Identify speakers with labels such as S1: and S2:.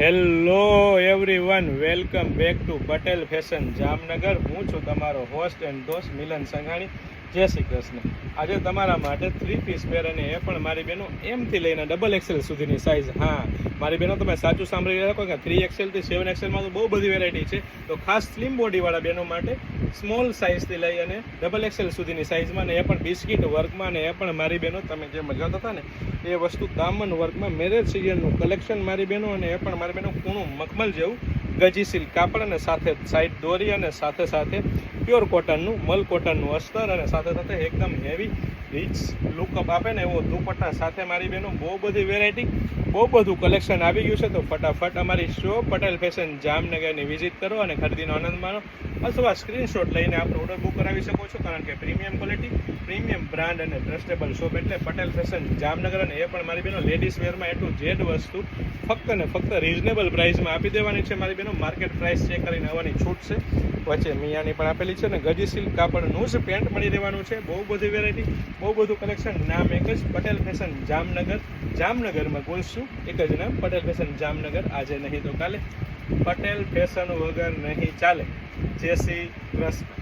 S1: Hello everyone welcome back to Patel fashion Jamnagar હું છું તમારો હોસ્ટ એન્ડ દોસ્ત મિલન સંઘાણી. જય શ્રી કૃષ્ણ. આજે તમારા માટે થ્રી પીસ પેર અને એ પણ મારી બહેનો એમથી લઈને ડબલ એક્સેલ સુધીની સાઇઝ હા, મારી બહેનો તમે સાચું સાંભળી રહ્યા છો કે થ્રી એક્સેલથી સેવન એક્સેલમાં તો બહુ બધી વેરાયટી છે. તો ખાસ સ્લિમ બોડીવાળા બહેનો માટે સ્મોલ સાઇઝથી લઈ અને ડબલ એક્સેલ સુધીની સાઇઝમાં ને એ પણ બિસ્કિટ વર્કમાં ને એ પણ મારી બહેનો તમે જે મજા હતા ને, એ વસ્તુ દામન વર્કમાં મેરેજ સિઝનનું કલેક્શન મારી બહેનો અને એ પણ મારી બહેનો કૂણું મખમલ જેવું ગજી કાપડ અને સાથે સાઈડ દોરી અને સાથે સાથે પ્યોર કોટનનું મલ કોટનનું અસ્તર અને સાથે સાથે એકદમ હેવી રીચ લુકઅપ આપે ને એવો દુપટ્ટા સાથે મારી બહેનો બહુ બધી વેરાયટી બહુ બધું કલેક્શન આવી ગયું છે. તો ફટાફટ અમારી શો પટેલ ફેશન જામનગરની વિઝિટ કરો અને ખરીદીનો આનંદ માણો. અથવા સ્ક્રીનશોટ લઈને આપણે ઓર્ડર બુક કરાવી શકો છો, કારણ કે પ્રીમિયમ ક્વોલિટી પ્રીમિયમ બ્રાન્ડ અને ટ્રસ્ટેબલ શોપ એટલે પટેલ ફેશન જામનગર અને એ પણ મારી બહેનો લેડીઝ વેરમાં એટલું જેડ વસ્તુ ફક્ત ને ફક્ત રિઝનેબલ પ્રાઇસમાં આપી દેવાની છે. મારી બહેનો માર્કેટ પ્રાઇસ ચેક કરીને આવવાની છૂટ છે. વચ્ચે મિયાની પણ આપેલી છે ને ગજી સિલ્ક કાપડનું જ પેન્ટ મળી રહેવાનું છે. બહુ બધી વેરાયટી બહુ બધું કલેક્શન નામ એક જ, પટેલ ફેશન જામનગર. જામનગરમાં બોલશું, એક જ નામ, પટેલ ફેશન જામનગર. આજે નહીં તો કાલે. પટેલ ફેશન વગર નહીં ચાલે. જય શ્રી કૃષ્ણ.